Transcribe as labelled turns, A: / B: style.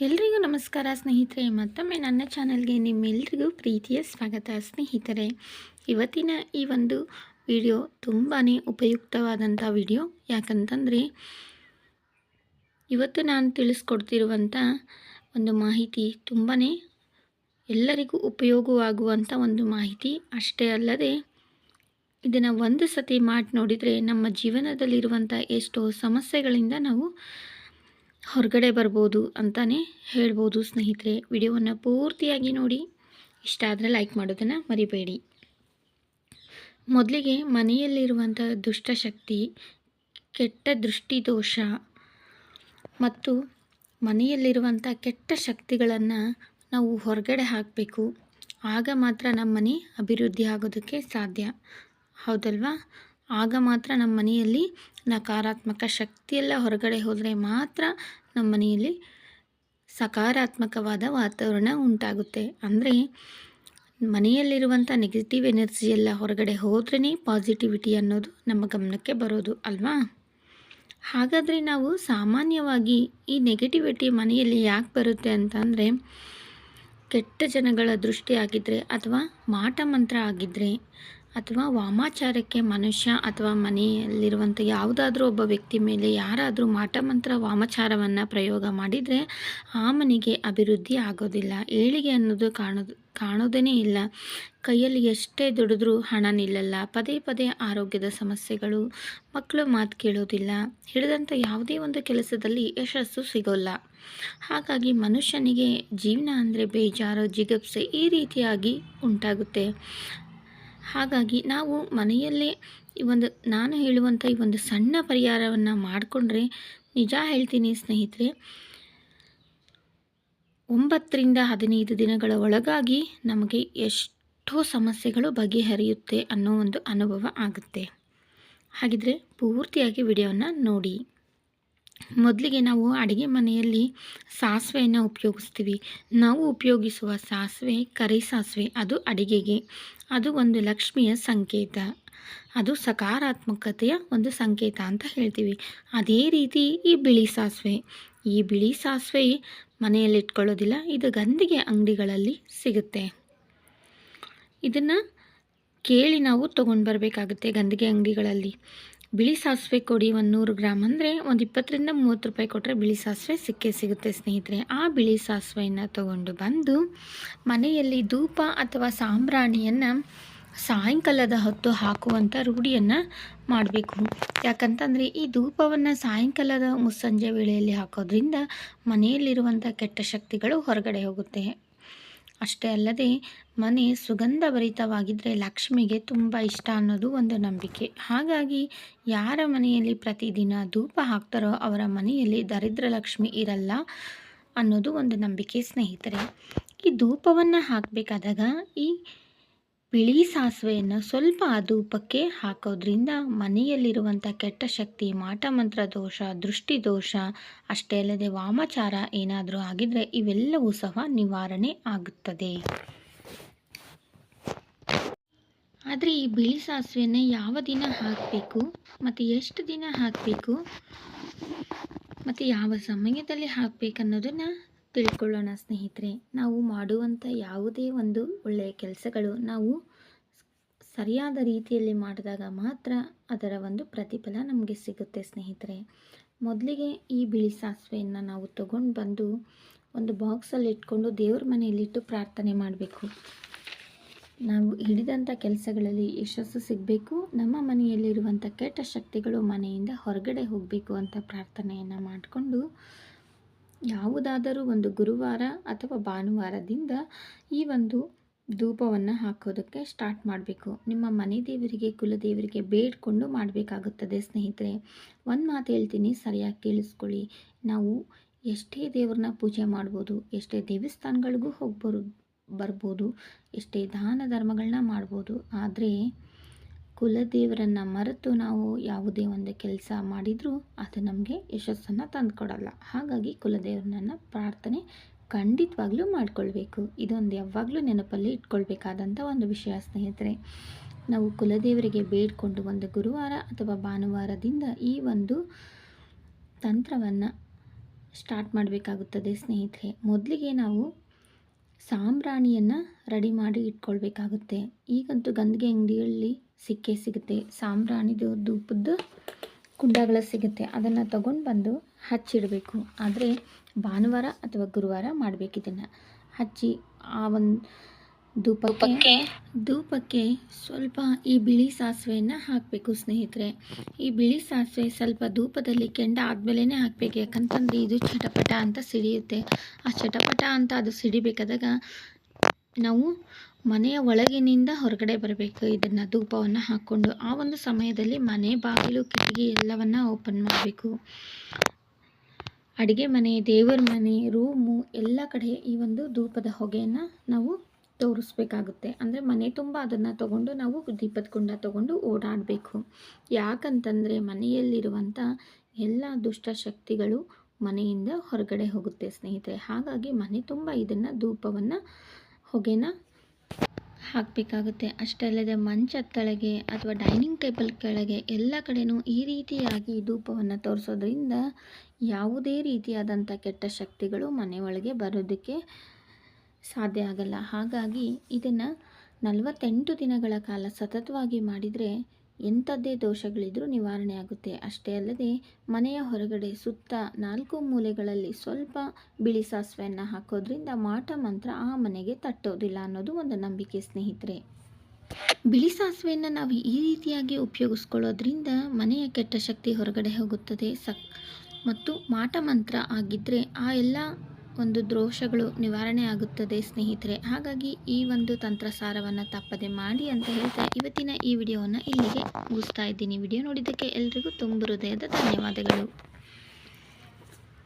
A: ಎಲ್ರಿಗೂ ನಮಸ್ಕಾರ ಸ್ನೇಹಿತರೆ, ಮತ್ತೊಮ್ಮೆ ನನ್ನ ಚಾನಲ್ಗೆ ನಿಮ್ಮೆಲ್ರಿಗೂ ಪ್ರೀತಿಯ ಸ್ವಾಗತ. ಸ್ನೇಹಿತರೆ, ಇವತ್ತಿನ ಈ ಒಂದು ವಿಡಿಯೋ ತುಂಬಾ ಉಪಯುಕ್ತವಾದಂಥ ವಿಡಿಯೋ. ಯಾಕಂತಂದರೆ, ಇವತ್ತು ನಾನು ತಿಳಿಸ್ಕೊಡ್ತಿರುವಂಥ ಒಂದು ಮಾಹಿತಿ ತುಂಬಾ ಎಲ್ಲರಿಗೂ ಉಪಯೋಗವಾಗುವಂಥ ಒಂದು ಮಾಹಿತಿ. ಅಷ್ಟೇ ಅಲ್ಲದೆ, ಇದನ್ನು ಒಂದು ಸತಿ ಮಾಡಿ ನೋಡಿದರೆ ನಮ್ಮ ಜೀವನದಲ್ಲಿರುವಂಥ ಎಷ್ಟೋ ಸಮಸ್ಯೆಗಳಿಂದ ನಾವು ಹೊರಗಡೆ ಬರ್ಬೋದು ಅಂತಲೇ ಹೇಳ್ಬೋದು ಸ್ನೇಹಿತರೆ. ವಿಡಿಯೋವನ್ನು ಪೂರ್ತಿಯಾಗಿ ನೋಡಿ. ಇಷ್ಟ ಆದರೆ ಲೈಕ್ ಮಾಡೋದನ್ನು ಮರಿಬೇಡಿ. ಮೊದಲಿಗೆ ಮನೆಯಲ್ಲಿರುವಂಥ ದುಷ್ಟಶಕ್ತಿ ಕೆಟ್ಟ ದೃಷ್ಟಿದೋಷ ಮತ್ತು ಮನೆಯಲ್ಲಿರುವಂಥ ಕೆಟ್ಟ ಶಕ್ತಿಗಳನ್ನು ನಾವು ಹೊರಗಡೆ ಹಾಕಬೇಕು. ಆಗ ಮಾತ್ರ ನಮ್ಮ ಮನೆ ಅಭಿವೃದ್ಧಿ ಆಗೋದಕ್ಕೆ ಸಾಧ್ಯ. ಹೌದಲ್ವಾ? ಆಗ ಮಾತ್ರ ನಮ್ಮ ಮನೆಯಲ್ಲಿ ನಕಾರಾತ್ಮಕ ಶಕ್ತಿಯೆಲ್ಲ ಹೊರಗಡೆ ಹೋದರೆ ಮಾತ್ರ ನಮ್ಮ ಮನೆಯಲ್ಲಿ ಸಕಾರಾತ್ಮಕವಾದ ವಾತಾವರಣ ಉಂಟಾಗುತ್ತೆ. ಅಂದರೆ ಮನೆಯಲ್ಲಿರುವಂಥ ನೆಗೆಟಿವ್ ಎನರ್ಜಿ ಎಲ್ಲ ಹೊರಗಡೆ ಹೋದ್ರೇ ಪಾಸಿಟಿವಿಟಿ ಅನ್ನೋದು ನಮ್ಮ ಗಮನಕ್ಕೆ ಬರೋದು ಅಲ್ವಾ? ಹಾಗಾದರೆ ನಾವು ಸಾಮಾನ್ಯವಾಗಿ ಈ ನೆಗೆಟಿವಿಟಿ ಮನೆಯಲ್ಲಿ ಯಾಕೆ ಬರುತ್ತೆ ಅಂತಂದರೆ ಕೆಟ್ಟ ಜನಗಳ ದೃಷ್ಟಿ ಆಗಿದ್ದರೆ ಅಥವಾ ಮಾಟ ಮಂತ್ರ ಆಗಿದ್ದರೆ ಅಥವಾ ವಾಮಾಚಾರಕ್ಕೆ ಮನುಷ್ಯ ಅಥವಾ ಮನೆಯಲ್ಲಿರುವಂಥ ಯಾವುದಾದ್ರೂ ಒಬ್ಬ ವ್ಯಕ್ತಿ ಮೇಲೆ ಯಾರಾದರೂ ಮಾಟಮಂತ್ರ ವಾಮಾಚಾರವನ್ನು ಪ್ರಯೋಗ ಮಾಡಿದರೆ ಆ ಮನೆಗೆ ಅಭಿವೃದ್ಧಿ ಆಗೋದಿಲ್ಲ. ಏಳಿಗೆ ಅನ್ನೋದು ಕಾಣೋದು ಕಾಣೋದೇ ಇಲ್ಲ. ಕೈಯಲ್ಲಿ ಎಷ್ಟೇ ದುಡಿದ್ರೂ ಹಣ ನಿಲ್ಲಲ್ಲ. ಪದೇ ಪದೇ ಆರೋಗ್ಯದ ಸಮಸ್ಯೆಗಳು, ಮಕ್ಕಳು ಮಾತು ಕೇಳೋದಿಲ್ಲ. ಹಿಡಿದಂಥ ಯಾವುದೇ ಒಂದು ಕೆಲಸದಲ್ಲಿ ಯಶಸ್ಸು ಸಿಗೋಲ್ಲ. ಹಾಗಾಗಿ ಮನುಷ್ಯನಿಗೆ ಜೀವನ ಅಂದರೆ ಬೇಜಾರು, ಜಿಗಪ್ಸೆ ಈ ರೀತಿಯಾಗಿ ಉಂಟಾಗುತ್ತೆ. ಹಾಗಾಗಿ ನಾವು ಮನೆಯಲ್ಲೇ ಈ ಒಂದು ನಾನು ಹೇಳುವಂಥ ಈ ಒಂದು ಸಣ್ಣ ಪರಿಹಾರವನ್ನು ಮಾಡಿಕೊಂಡ್ರೆ ನಿಜ ಹೇಳ್ತೀನಿ ಸ್ನೇಹಿತರೆ, ಒಂಬತ್ತರಿಂದ ಹದಿನೈದು ದಿನಗಳ ಒಳಗಾಗಿ ನಮಗೆ ಎಷ್ಟೋ ಸಮಸ್ಯೆಗಳು ಬಗೆಹರಿಯುತ್ತೆ ಅನ್ನೋ ಒಂದು ಅನುಭವ ಆಗುತ್ತೆ. ಹಾಗಿದ್ರೆ ಪೂರ್ತಿಯಾಗಿ ವಿಡಿಯೋವನ್ನು ನೋಡಿ. ಮೊದಲಿಗೆ ನಾವು ಅಡುಗೆ ಮನೆಯಲ್ಲಿ ಸಾಸಿವೆಯನ್ನು ಉಪಯೋಗಿಸ್ತೀವಿ. ನಾವು ಉಪಯೋಗಿಸುವ ಸಾಸಿವೆ, ಕರಿ ಸಾಸಿವೆ, ಅದು ಅಡಿಗೆಗೆ. ಅದು ಒಂದು ಲಕ್ಷ್ಮಿಯ ಸಂಕೇತ. ಅದು ಸಕಾರಾತ್ಮಕತೆಯ ಒಂದು ಸಂಕೇತ ಅಂತ ಹೇಳ್ತೀವಿ. ಅದೇ ರೀತಿ ಈ ಬಿಳಿ ಸಾಸಿವೆ. ಈ ಬಿಳಿ ಸಾಸಿವೆ ಮನೆಯಲ್ಲಿ ಇಟ್ಕೊಳ್ಳೋದಿಲ್ಲ ಇದು ಗಂದಿಗೆ ಅಂಗಡಿಗಳಲ್ಲಿ ಸಿಗುತ್ತೆ. ಇದನ್ನು ಕೇಳಿ ನಾವು ತೊಗೊಂಡು ಬರಬೇಕಾಗುತ್ತೆ ಗಂದಿಗೆ ಅಂಗಡಿಗಳಲ್ಲಿ. ಬಿಳಿ ಸಾಸಿವೆ ಕೊಡಿ ಒಂದು ನೂರು ಗ್ರಾಮ್ ಅಂದರೆ ಒಂದು ಇಪ್ಪತ್ತರಿಂದ ಮೂವತ್ತು ರೂಪಾಯಿ ಕೊಟ್ಟರೆ ಬಿಳಿ ಸಾಸಿವೆ ಸಿಕ್ಕೇ ಸಿಗುತ್ತೆ ಸ್ನೇಹಿತರೆ. ಆ ಬಿಳಿ ಸಾಸಿವೆಯನ್ನು ತಗೊಂಡು ಬಂದು ಮನೆಯಲ್ಲಿ ಧೂಪ ಅಥವಾ ಸಾಂಬ್ರಾಣಿಯನ್ನು ಸಾಯಂಕಾಲದ ಹೊತ್ತು ಹಾಕುವಂಥ ರೂಢಿಯನ್ನು ಮಾಡಬೇಕು. ಯಾಕಂತಂದರೆ ಈ ಧೂಪವನ್ನು ಸಾಯಂಕಾಲದ ಮುಸ್ಸಂಜೆ ವೇಳೆಯಲ್ಲಿ ಹಾಕೋದ್ರಿಂದ ಮನೆಯಲ್ಲಿರುವಂಥ ಕೆಟ್ಟ ಶಕ್ತಿಗಳು ಹೊರಗಡೆ ಹೋಗುತ್ತೆ. ಅಷ್ಟೇ ಅಲ್ಲದೆ ಮನೆ ಸುಗಂಧಭರಿತವಾಗಿದ್ದರೆ ಲಕ್ಷ್ಮಿಗೆ ತುಂಬ ಇಷ್ಟ ಅನ್ನೋದು ಒಂದು ನಂಬಿಕೆ. ಹಾಗಾಗಿ ಯಾರ ಮನೆಯಲ್ಲಿ ಪ್ರತಿದಿನ ಧೂಪ ಹಾಕ್ತಾರೋ ಅವರ ಮನೆಯಲ್ಲಿ ದರಿದ್ರ ಲಕ್ಷ್ಮಿ ಇರಲ್ಲ ಅನ್ನೋದು ಒಂದು ನಂಬಿಕೆ ಸ್ನೇಹಿತರೆ. ಈ ಧೂಪವನ್ನು ಹಾಕಬೇಕಾದಾಗ ಈ ಬಿಳಿ ಸಾಸಿವೆಯನ್ನು ಸ್ವಲ್ಪ ಧೂಪಕ್ಕೆ ಹಾಕೋದ್ರಿಂದ ಮನೆಯಲ್ಲಿರುವಂಥ ಕೆಟ್ಟ ಶಕ್ತಿ ಮಾಟಮಂತ್ರ ದೋಷ, ದೃಷ್ಟಿ ದೋಷ, ಅಷ್ಟೇ ಅಲ್ಲದೆ ವಾಮಾಚಾರ ಏನಾದರೂ ಆಗಿದರೆ ಇವೆಲ್ಲವೂ ಸಹ ನಿವಾರಣೆ ಆಗುತ್ತದೆ ಆದರೆ ಈ ಬಿಳಿ ಸಾಸಿವೆಯನ್ನು ಯಾವ ದಿನ ಹಾಕಬೇಕು, ಮತ್ತು ಎಷ್ಟು ದಿನ ಹಾಕಬೇಕು, ಮತ್ತು ಯಾವ ಸಮಯದಲ್ಲಿ ಹಾಕಬೇಕನ್ನೋದನ್ನು ತಿಳ್ಕೊಳ್ಳೋಣ, ಸ್ನೇಹಿತರೆ. ನಾವು ಮಾಡುವಂಥ ಯಾವುದೇ ಒಂದು ಒಳ್ಳೆಯ ಕೆಲಸಗಳು ನಾವು ಸರಿಯಾದ ರೀತಿಯಲ್ಲಿ ಮಾಡಿದಾಗ ಮಾತ್ರ ಅದರ ಒಂದು ಪ್ರತಿಫಲ ನಮಗೆ ಸಿಗುತ್ತೆ, ಸ್ನೇಹಿತರೆ. ಮೊದಲಿಗೆ ಈ ಬಿಳಿ ಸಾಸಿವೆಯನ್ನು ನಾವು ತಗೊಂಡು ಬಂದು ಒಂದು ಬಾಕ್ಸಲ್ಲಿ ಇಟ್ಕೊಂಡು ದೇವ್ರ ಮನೆಯಲ್ಲಿಟ್ಟು ಪ್ರಾರ್ಥನೆ ಮಾಡಬೇಕು. ನಾವು ಹಿಡಿದಂಥ ಕೆಲಸಗಳಲ್ಲಿ ಯಶಸ್ಸು ಸಿಗಬೇಕು, ನಮ್ಮ ಮನೆಯಲ್ಲಿರುವಂಥ ಕೆಟ್ಟ ಶಕ್ತಿಗಳು ಮನೆಯಿಂದ ಹೊರಗಡೆ ಹೋಗಬೇಕು ಅಂತ ಪ್ರಾರ್ಥನೆಯನ್ನು ಮಾಡಿಕೊಂಡು ಯಾವುದಾದರೂ ಒಂದು ಗುರುವಾರ ಅಥವಾ ಭಾನುವಾರದಿಂದ ಈ ಒಂದು ಧೂಪವನ್ನು ಹಾಕೋದಕ್ಕೆ ಸ್ಟಾರ್ಟ್ ಮಾಡಬೇಕು. ನಿಮ್ಮ ಮನೆ ದೇವರಿಗೆ, ಕುಲದೇವರಿಗೆ ಬೇಡ್ಕೊಂಡು ಮಾಡಬೇಕಾಗುತ್ತದೆ ಸ್ನೇಹಿತರೆ. ಒಂದು ಮಾತು ಹೇಳ್ತೀನಿ, ಸರಿಯಾಗಿ ಕೇಳಿಸ್ಕೊಳ್ಳಿ. ನಾವು ಎಷ್ಟೇ ದೇವ್ರನ್ನ ಪೂಜೆ ಮಾಡ್ಬೋದು, ಎಷ್ಟೇ ದೇವಸ್ಥಾನಗಳಿಗೂ ಬರು ಬರ್ಬೋದು, ಎಷ್ಟೇ ದಾನ ಧರ್ಮಗಳನ್ನ ಮಾಡ್ಬೋದು, ಆದರೆ ಕುಲದೇವರನ್ನು ಮರೆತು ನಾವು ಯಾವುದೇ ಒಂದು ಕೆಲಸ ಮಾಡಿದರೂ ಅದು ನಮಗೆ ಯಶಸ್ಸನ್ನು ತಂದುಕೊಡಲ್ಲ. ಹಾಗಾಗಿ ಕುಲದೇವರನ್ನ ಪ್ರಾರ್ಥನೆ ಖಂಡಿತವಾಗ್ಲೂ ಮಾಡಿಕೊಳ್ಬೇಕು. ಇದೊಂದು ಯಾವಾಗಲೂ ನೆನಪಲ್ಲಿ ಇಟ್ಕೊಳ್ಬೇಕಾದಂಥ ಒಂದು ವಿಷಯ ಸ್ನೇಹಿತರೆ. ನಾವು ಕುಲದೇವರಿಗೆ ಬೇಡಿಕೊಂಡು ಒಂದು ಗುರುವಾರ ಅಥವಾ ಭಾನುವಾರದಿಂದ ಈ ಒಂದು ತಂತ್ರವನ್ನು ಸ್ಟಾರ್ಟ್ ಮಾಡಬೇಕಾಗುತ್ತದೆ ಸ್ನೇಹಿತರೆ. ಮೊದಲಿಗೆ ನಾವು ಸಾಂಬ್ರಾಣಿಯನ್ನು ರೆಡಿ ಮಾಡಿ ಇಟ್ಕೊಳ್ಬೇಕಾಗುತ್ತೆ. ಈಗಂತೂ ಗಂದಿಗೆ ಅಂಗಡಿಯಲ್ಲಿ ಸಿಕ್ಕೇ ಸಿಗುತ್ತೆ. ಸಾಂಬ್ರಾಣಿದು ಧೂಪದ್ದು ಕುಂಡಗಳು ಸಿಗುತ್ತೆ. ಅದನ್ನು ತಗೊಂಡು ಬಂದು ಹಚ್ಚಿಡಬೇಕು. ಆದರೆ ಭಾನುವಾರ ಅಥವಾ ಗುರುವಾರ ಮಾಡಬೇಕು ಇದನ್ನು. ಹಚ್ಚಿ ಆ ಒಂದು ಧೂಪಕ್ಕೆ ಧೂಪಕ್ಕೆ ಸ್ವಲ್ಪ ಈ ಬಿಳಿ ಸಾಸಿವೆಯನ್ನು ಹಾಕಬೇಕು ಸ್ನೇಹಿತರೆ. ಈ ಬಿಳಿ ಸಾಸಿವೆ ಸ್ವಲ್ಪ ಧೂಪದಲ್ಲಿ ಕೆಂಡ ಆದಮೇಲೆ ಹಾಕಬೇಕು. ಯಾಕಂತಂದರೆ ಇದು ಚಟಪಟ ಅಂತ ಸಿಡಿಯುತ್ತೆ. ಆ ಚಟಪಟ ಅಂತ ಅದು ಸಿಡಿಬೇಕಾದಾಗ ನಾವು ಮನೆಯ ಒಳಗಿನಿಂದ ಹೊರಗಡೆ ಬರಬೇಕು. ಇದನ್ನು ಧೂಪವನ್ನು ಹಾಕ್ಕೊಂಡು ಆ ಒಂದು ಸಮಯದಲ್ಲಿ ಮನೆ ಬಾಗಿಲು, ಕಿಟಕಿ ಎಲ್ಲವನ್ನು ಓಪನ್ ಮಾಡಬೇಕು. ಅಡುಗೆ ಮನೆ, ದೇವರ ಮನೆ ರೂಮು ಎಲ್ಲ ಕಡೆ ಈ ಒಂದು ಧೂಪದ ಹೊಗೆಯನ್ನು ನಾವು ತೋರಿಸ್ಬೇಕಾಗುತ್ತೆ. ಅಂದರೆ ಮನೆ ತುಂಬ ಅದನ್ನು ತಗೊಂಡು ನಾವು ದೀಪದ ಕುಂಡ ತಗೊಂಡು ಓಡಾಡಬೇಕು. ಯಾಕಂತಂದರೆ ಮನೆಯಲ್ಲಿರುವಂಥ ಎಲ್ಲ ದುಷ್ಟ ಶಕ್ತಿಗಳು ಮನೆಯಿಂದ ಹೊರಗಡೆ ಹೋಗುತ್ತೆ ಸ್ನೇಹಿತರೆ. ಹಾಗಾಗಿ ಮನೆ ತುಂಬ ಇದನ್ನು ಧೂಪವನ್ನು ಹೊಗೆನ ಹಾಕಬೇಕಾಗುತ್ತೆ. ಅಷ್ಟೇ ಅಲ್ಲದೆ ಮಂಚದ ಕೆಳಗೆ ಅಥವಾ ಡೈನಿಂಗ್ ಟೇಬಲ್ ಕೆಳಗೆ ಎಲ್ಲ ಕಡೆನೂ ಈ ರೀತಿಯಾಗಿ ಧೂಪವನ್ನು ತೋರಿಸೋದ್ರಿಂದ ಯಾವುದೇ ರೀತಿಯಾದಂಥ ಕೆಟ್ಟ ಶಕ್ತಿಗಳು ಮನೆಯೊಳಗೆ ಬರೋದಕ್ಕೆ ಸಾಧ್ಯ ಆಗಲ್ಲ. ಹಾಗಾಗಿ ಇದನ್ನು ನಲವತ್ತೆಂಟು ದಿನಗಳ ಕಾಲ ಸತತವಾಗಿ ಮಾಡಿದರೆ ಎಂಥದ್ದೇ ದೋಷಗಳಿದ್ರೂ ನಿವಾರಣೆ ಆಗುತ್ತೆ. ಅಷ್ಟೇ ಅಲ್ಲದೆ, ಮನೆಯ ಹೊರಗಡೆ ಸುತ್ತ ನಾಲ್ಕು ಮೂಲೆಗಳಲ್ಲಿ ಸ್ವಲ್ಪ ಬಿಳಿ ಸಾಸಿವೆಯನ್ನು ಹಾಕೋದ್ರಿಂದ ಮಾಟ ಮಂತ್ರ ಆ ಮನೆಗೆ ತಟ್ಟೋದಿಲ್ಲ ಅನ್ನೋದು ಒಂದು ನಂಬಿಕೆ ಸ್ನೇಹಿತರೆ. ಬಿಳಿ ಸಾಸಿವೆಯನ್ನು ನಾವು ಈ ರೀತಿಯಾಗಿ ಉಪಯೋಗಿಸ್ಕೊಳ್ಳೋದ್ರಿಂದ ಮನೆಯ ಕೆಟ್ಟ ಶಕ್ತಿ ಹೊರಗಡೆ ಹೋಗುತ್ತದೆ. ಸಕ್ ಮತ್ತು ಮಾಟ ಮಂತ್ರ ಆಗಿದ್ದರೆ ಆ ಎಲ್ಲ ಒಂದು ದೋಷಗಳು ನಿವಾರಣೆ ಆಗುತ್ತದೆ, ಸ್ನೇಹಿತರೆ. ಹಾಗಾಗಿ ಈ ಒಂದು ತಂತ್ರಸಾರವನ್ನು ತಪ್ಪದೆ ಮಾಡಿ ಅಂತ ಹೇಳ್ತಾ ಇವತ್ತಿನ ಈ ವಿಡಿಯೋವನ್ನು ಇಲ್ಲಿಗೆ ಮುಗಿಸ್ತಾ ಇದ್ದೀನಿ. ವಿಡಿಯೋ ನೋಡಿದ್ದಕ್ಕೆ ಎಲ್ರಿಗೂ ತುಂಬ ಹೃದಯದ ಧನ್ಯವಾದಗಳು.